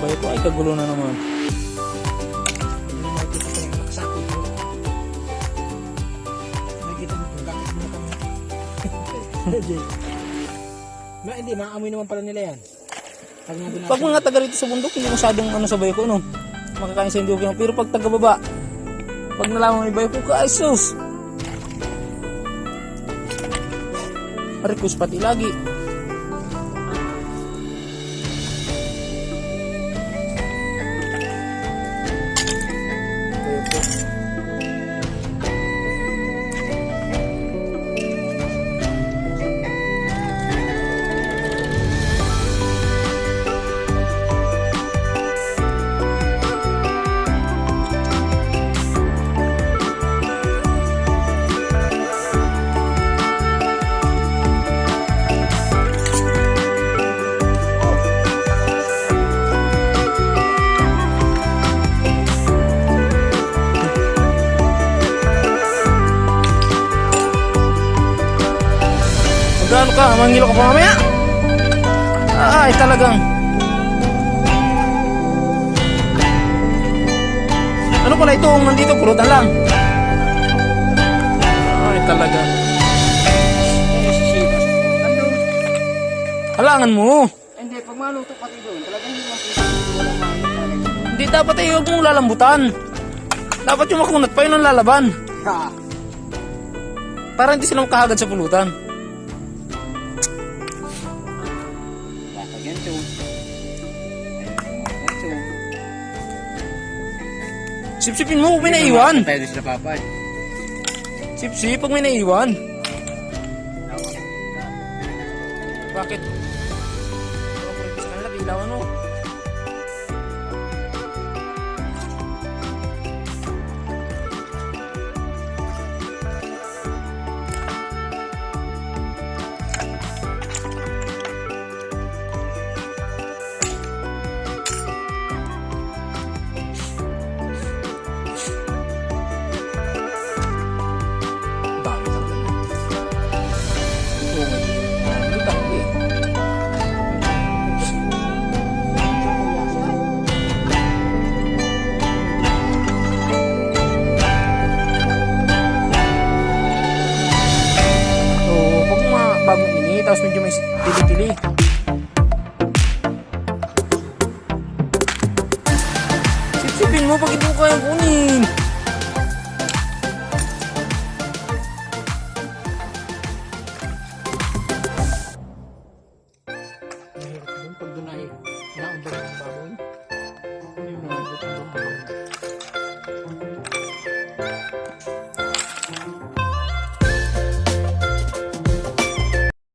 Ay, kagulo na naman. Ma, hindi, maamoy naman pala nila yan. Pag Pag mga taga rito sa bundok, hindi masyadong ano sa bayo ko, no? Makakain sa hindi okay. Pero pag taga baba, pag nalaman may bayo ko, ka, ay sus! Request pati lagi. Ka? Mangilo ka pa mamaya? Ay, talagang. Ano pala ito? Nandito, pulutan lang. Ay, talaga. Halangan mo. Hindi, pag maluto pati doon, talagang hindi yun. Hindi dapat ay huwag mong lalambutan. Dapat yung makunat pa yun ang lalaban. Ha! Para hindi sila makahagad sa pulutan. Sipsipin mo kung may naiwan. Tayo sila papay. Sipsip pag may naiwan. Bakit? Tapos medyo may tili-tili. Sipsipin mo pag mo kayang kunin. Mahirap doon pag doon ay naambag ng baboy.